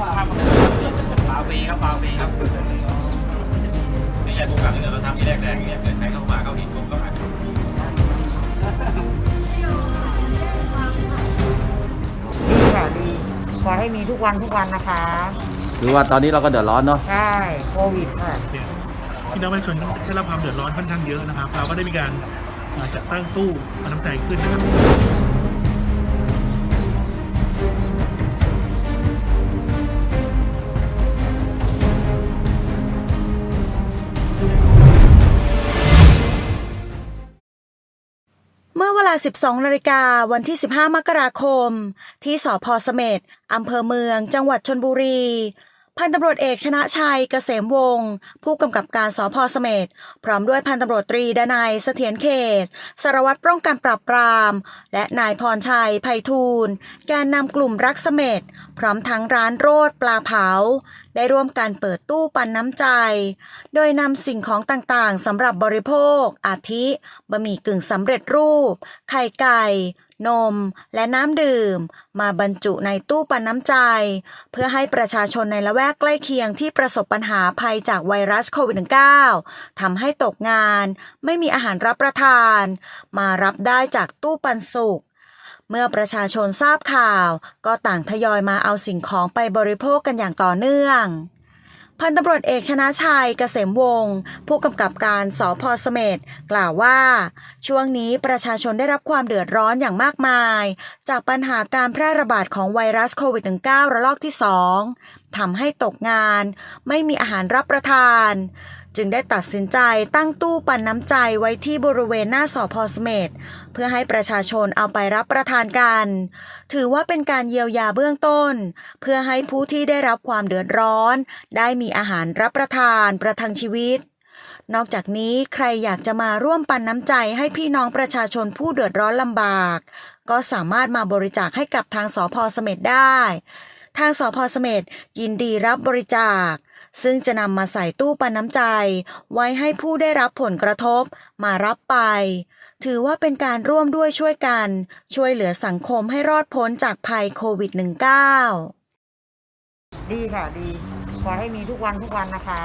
ปลาฟรีครับปลาฟรีครับไม่ใช่พวกกันเดี๋ยวเราทำที่แรกแรกเนี่ยเกิดใครเข้ามาเข้าห็นผมก็อาจจะดีค่ะดีขอให้มีทุกวันทุกวันนะคะคือว่าตอนนี้เราก็เดือดร้อนเนาะ ใช่โควิดค่ะเนี่ยพี่น้องประชาชนได้รับความเดือดร้อนค่อนข้างเยอะนะครับ เราก็ได้มีการอ่าจัดตั้งตู้น้ำใจขึ้นนะครับ เมื่อเวลา 12 นาฬิกาวันที่ 15 มกราคม ที่สพเสม็ดอำเภอเมือง จังหวัดชนบุรี พันตำรวจเอกชนะชัยเกษมวงศ์ผู้กำกับการสพเสม็ดพร้อมด้วยพันตำรวจตรีดนัยเสถียรเขต สารวัตรป้องกันปราบปราม และนายพรชัยไพฑูรย์แกนนำกลุ่มรักเสม็ดพร้อมทั้งร้านโรดปลาเผา ได้ร่วมกันเปิดตู้ปันน้ำใจ โดยนำสิ่งของต่างๆสำหรับบริโภค อาทิบะหมี่กึ่งสำเร็จรูป ไข่ไก่ นม และน้ำดื่ม มาบรรจุในตู้ปันน้ำใจ เพื่อให้ประชาชนในละแวกใกล้เคียงที่ประสบปัญหาภัยจากไวรัสโควิด -19 ทำให้ตกงาน ไม่มีอาหารรับประทาน มารับได้จากตู้ปันสุกเมื่อประชาชนทราบข่าว ก็ต่างทยอยมาเอาสิ่งของไปบริโภคกันอย่างต่อเนื่อง พันตำรวจเอกชนะชัยเกษมวงศ์ผู้กำกับการสพเสม็ดกล่าวว่า ช่วงนี้ประชาชนได้รับความเดือดร้อนอย่างมากมาย จากปัญหาการแพร่ระบาดของไวรัสโควิด -19 ระลอกที่ 2ทำให้ตกงาน ไม่มีอาหารรับประทาน จึงได้ตัดสินใจตั้งตู้ปันน้ำใจไว้ที่บริเวณหน้าสพเสม็ดเพื่อให้ประชาชนเอาไปรับประทานกัน ถือว่าเป็นการเยียวยาเบื้องต้น เพื่อให้ผู้ที่ได้รับความเดือดร้อน ได้มีอาหารรับประทานประทังชีวิตนอกจากนี้ใครอยากจะมาร่วมปันน้ำใจให้พี่น้องประชาชนผู้เดือดร้อนลำบาก ก็สามารถมาบริจาคให้กับทางสพเสม็ดได้ ทางสพเสม็ดยินดีรับบริจาค ซึ่งจะนำมาใส่ตู้ปันน้ำใจ ไว้ให้ผู้ได้รับผลกระทบมารับไป ถือว่าเป็นการร่วมด้วยช่วยกัน ช่วยเหลือสังคมให้รอดพ้นจากภัยโควิด -19 ดีค่ะดี ขอให้มีทุกวันทุกวันนะคะ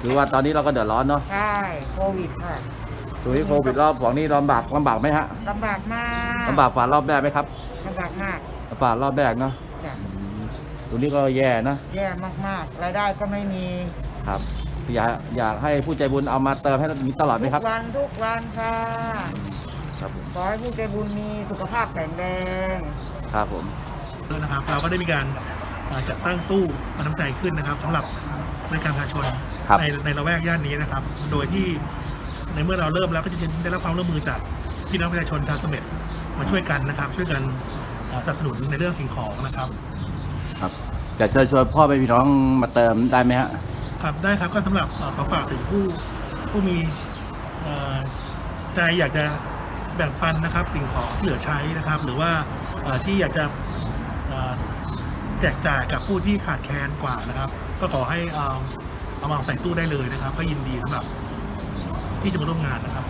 คือว่าตอนนี้เราก็เดือดร้อนเนาะใช่โควิดค่ะสุยโควิดรอบสองนี่ลำบากลำบากไหมฮะลำบากมากลำบากฝ่ารอบแรกไหมครับลำบากมากลำบากรอบแรกเนาะจ้ะ ตัวนี้ก็แย่นะ แย่มากๆ รายได้ก็ไม่มีครับ อยากอยากให้ผู้ใจบุญเอามาเติมให้มีตลอดไหมทุครับ กวันทุกวันค่ะครับผมขอให้ผู้ใจบุญมีสุขภาพแข็งแรงครับผม ด้วยนะครับเราก็ได้มีการอ่าจัดตั้งตู้ปันน้ำใจขึ้นนะครับสำหรับบริการประชาชนครับ ในในละแวกย่านนี้นะครับ โดยที่ในเมื่อเราเริ่มแล้วก็จะได้รับความร่วมมือจากพี่น้องประชาชนชาวเสม็ดมาช่วยกันนะครับ ช่วยกันอ่าสนับสนุนในเรื่องสิ่งของนะครับ ครับอยากเชิญชวนพ่อแม่พี่น้องมาเติมได้ไหมฮะครับได้ครับก็สำหรับเอ่อขอฝากถึงผู้ผู้มีเอ่อใจอยากจะแบ่งปันนะครับ สิ่งของที่เหลือใช้นะครับ หรือว่าเอ่อที่อยากจะเอ่อแจกจ่ายกับผู้ที่ขาดแคลนกว่านะครับ ก็ขอให้เอาเอามาใส่ตู้ได้เลยนะครับ ก็ยินดีสำหรับที่จะมาร่วมงานนะครับ